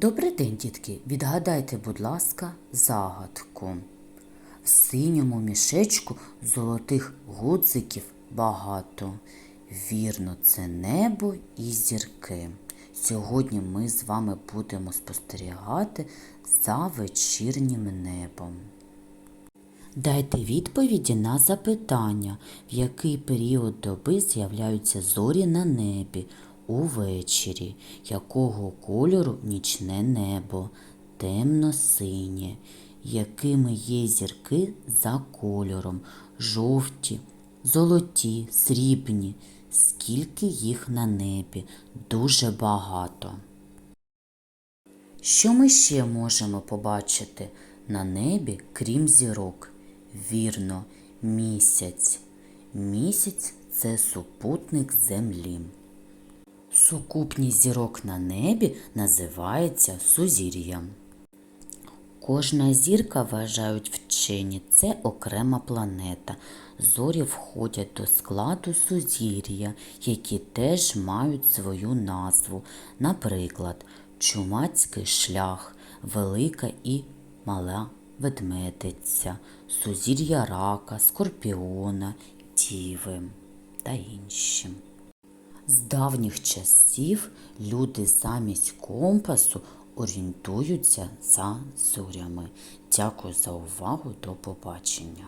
Добрий день, дітки. Відгадайте, будь ласка, загадку. В синьому мішечку золотих гудзиків багато. Вірно, це небо і зірки. Сьогодні ми з вами будемо спостерігати за вечірнім небом. Дайте відповіді на запитання, в який період доби з'являються зорі на небі увечері, якого кольору нічне небо, темно-синє, якими є зірки за кольором, жовті, золоті, срібні, скільки їх на небі, дуже багато. Що ми ще можемо побачити на небі, крім зірок? Вірно, місяць. Місяць це супутник Землі. Сукупність зірок на небі називається сузір'ям. Кожна зірка, вважають вчені, це окрема планета. Зорі входять до складу сузір'я, які теж мають свою назву. Наприклад, Чумацький шлях, Велика і Мала Ведмедиця, Сузір'я Рака, Скорпіона, Діви та інші. З давніх часів люди замість компасу орієнтуються за зорями. Дякую за увагу. До побачення.